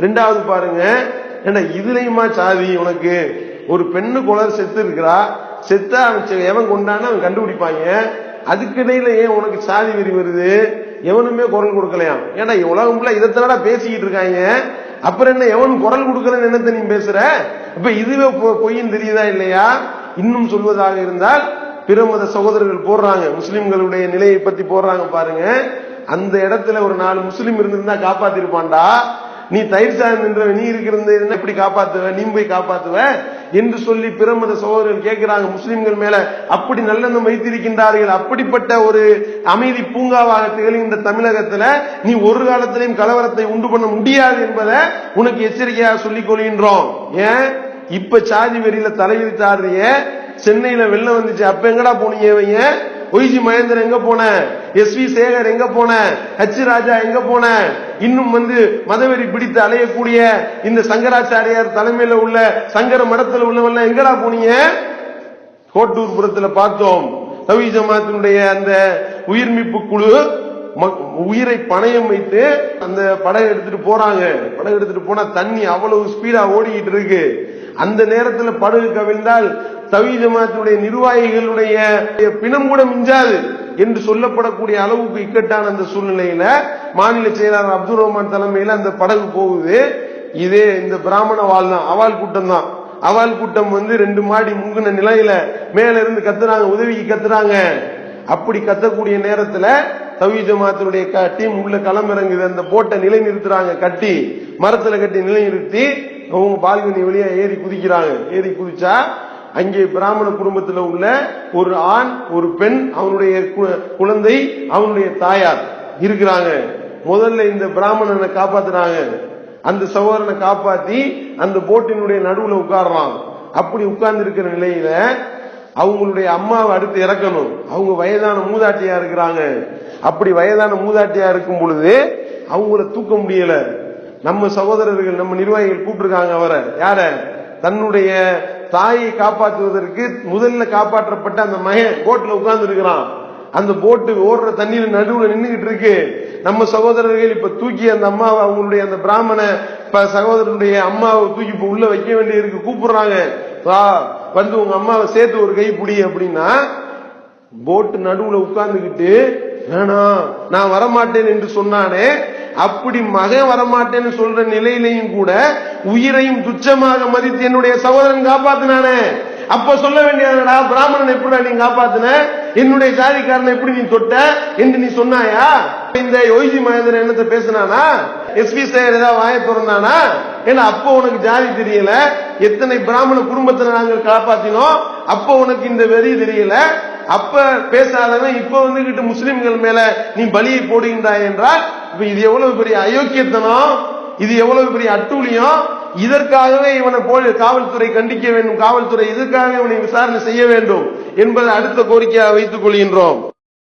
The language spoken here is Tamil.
ரெண்டாவது பாருங்க. ஏண்டா இதுலயுமா சாதி உனக்கு? ஒரு பெண்ணு குளர் செத்து இருக்கிறா செத்தா அவன் எவன் கொண்டான்னு அவன் கண்டுபிடிப்பாங்க. அதுக்கிடையில ஏன் உனக்கு சாதி வெறி வருது? எவனுமே குரல் கொடுக்கலையாம் ஏன்னா உலகம் ஃபுல்லா இதைத்தானடா பேசிக்கிட்டு இருக்காங்க? அப்புறம் என்ன எவன் குரல் கொடுக்கலன்னு என்னத்த நீ பேசுற? இப்ப இதுவே பொ- பொய்ன்னு தெரியுதா இல்லையா? இன்னும் சொல்வதாக இருந்தால் பிற மத சகோதரர்கள் போடுறாங்க. முஸ்லிம்களுடைய நிலையை பத்தி போடுறாங்க பாருங்க. அந்த இடத்துல ஒரு நாலு முஸ்லீம் இருந்திருந்தா காப்பாத்திருப்பான்டா. நீ தயிர் சாதம் நின்ற நீ இருக்கிறது எப்படி காப்பாத்துவ நீ போய் காப்பாத்துவ என்று சொல்லி பிரமத சகோதரர்கள் கேட்கிறாங்க. முஸ்லிம்கள் மேல அப்படி நல்லெண்ணம் வைத்திருக்கின்றார்கள். அப்படிப்பட்ட ஒரு அமைதி பூங்காவாக திகழ்கின்ற தமிழகத்துல நீ ஒரு காலத்திலையும் கலவரத்தை உண்டு பண்ண முடியாது என்பதை உனக்கு எச்சரிக்கையாக சொல்லிக் கொள்கின்றோம். ஏன்? இப்ப சாதி வெறியில தலைவிரித்தாடுறிய சென்னையில வெள்ளம் வந்துச்சு. அப்ப எங்கடா போனீங்க ஒய்ஜி மகேந்தர் எங்க போன? எஸ் வி சேகர் எங்க போன? ஹச் ராஜா எங்க போன? இன்னும் வந்து மதவெறி பிடித்து அலையக்கூடிய இந்த சங்கராச்சாரியார் தலைமையில உள்ள சங்கர மடத்துல உள்ளவங்க எங்கடா போனீங்க? கோட்டூர்புரத்துல பார்த்தோம். தவி ஜமாத்தினுடைய அந்த உயிர்மிப்பு குழு உயிரை பணையம் வைத்து அந்த படகு எடுத்துட்டு போறாங்க. படகு எடுத்துட்டு போனா தண்ணி அவ்வளவு ஸ்பீடா ஓடிக்கிட்டு இருக்கு. அந்த நேரத்துல படகு கவிழ்ந்தால் தவி ஜமாத்தினுடைய நிர்வாகிகளுடைய பிணம் கூட மிஞ்சாது என்று சொல்லப்படக்கூடிய அளவுக்கு இக்கட்டான அந்த சூழ்நிலையில மாநில செயலாளர் அப்துல் ரஹ்மான் தலைமையில அந்த படகு போகுது. இதே இந்த பிராமண வாழ் தான். அவால் கூட்டம் தான். அவால் கூட்டம் வந்து ரெண்டு மாடி முங்கின நிலையில மேல இருந்து கத்துறாங்க உதவிக்கு கத்துறாங்க. அப்படி கத்தக்கூடிய நேரத்துல தவி ஜமாத்தினுடைய டீம் உள்ள களமிறங்குது. அந்த போட்டை நிலை நிறுத்துறாங்க கட்டி மரத்துல கட்டி நிலை நிறுத்தி அவங்க பால்கனி வழியா ஏறி குதிக்கிறாங்க. ஏறி குதிச்சா அங்கே பிராமண குடும்பத்தில் உள்ள ஒரு ஆண் ஒரு பெண் அவனுடைய கு- குழந்தை அவனுடைய தாயார் இருக்கிறாங்க. முதல்ல இந்த பிராமணனை காப்பாத்துறாங்க அந்த சகோதரனை காப்பாத்தி அந்த போட்டினுடைய நடுவுல உட்கார்றான். அப்படி உட்கார்ந்து இருக்கிற நிலையில அவங்களுடைய அம்மாவை அடுத்து இறக்கணும். அவங்க வயதான மூதாட்டியா இருக்கிறாங்க. அப்படி வயதான மூதாட்டியா இருக்கும் பொழுது அவங்கள தூக்க முடியல. நம்ம சகோதரர்கள் நம்ம நிர்வாகிகள் கூப்பிட்டுருக்காங்க அவரை. யார? தன்னுடைய தாயை காப்பாற்றுவதற்கு முதல்ல காப்பாற்றப்பட்ட அந்த மகன் போட்ல உட்கார்ந்து இருக்கிறான் அந்த போட்டு ஓடுற தண்ணீர் நடுவுல நின்றுகிட்டு இருக்கு. நம்ம சகோதரர்கள் இப்ப தூக்கி அந்த அம்மாவை அவங்களுடைய அந்த பிராமண சகோதரனுடைய அம்மாவை தூக்கி இப்ப உள்ள வைக்க வேண்டிய இருக்கு கூப்பிடுறாங்க. வா வந்து உங்க அம்மாவை சேர்த்து ஒரு கை புடி அப்படின்னா போட்டு நடுவுல உட்கார்ந்துகிட்டு வேணாம் நான் வரமாட்டேன் என்று சொன்னானே அப்படி மகன் வரமாட்டேன்னு சொல்ற நிலையிலையும் கூட உயிரையும் துச்சமாக மதித்து என்னுடைய சகோதரன் காப்பாத்தினானே. அப்ப சொல்ல வேண்டியதுடா பிராமணன் எப்படி நீ காப்பாத்தின? என்னுடைய ஜாதிக்காரனை எப்படி நீ தொட்ட? என்று நீ சொன்னாயா? இந்த யோகி மகேந்திரன் என்னத்தை பேசினானா? எஸ்பி சேகர் ஏதாவது வாய திறந்தானா? ஏன்னா அப்போ உனக்கு ஜாதி தெரியல. எத்தனை பிராமண குடும்பத்தை நாங்கள் காப்பாத்தினோம். அப்போ உனக்கு இந்த வெறி தெரியல. அப்ப பேசாதவன் இப்ப வந்துகிட்டு முஸ்லிம்கள் மேல நீ பலியை போடுகின்றாய் என்றால் இது எவ்வளவு பெரிய அயோக்கியத்தனம்? இது எவ்வளவு பெரிய அட்டூழியம்? இதற்காகவே இவனை போல் காவல்துறை கண்டிக்க வேண்டும். காவல்துறை இதற்காக இவனை விசாரணை செய்ய வேண்டும் என்பதை அடுத்த கோரிக்கையாக வைத்துக் கொள்கின்றோம்.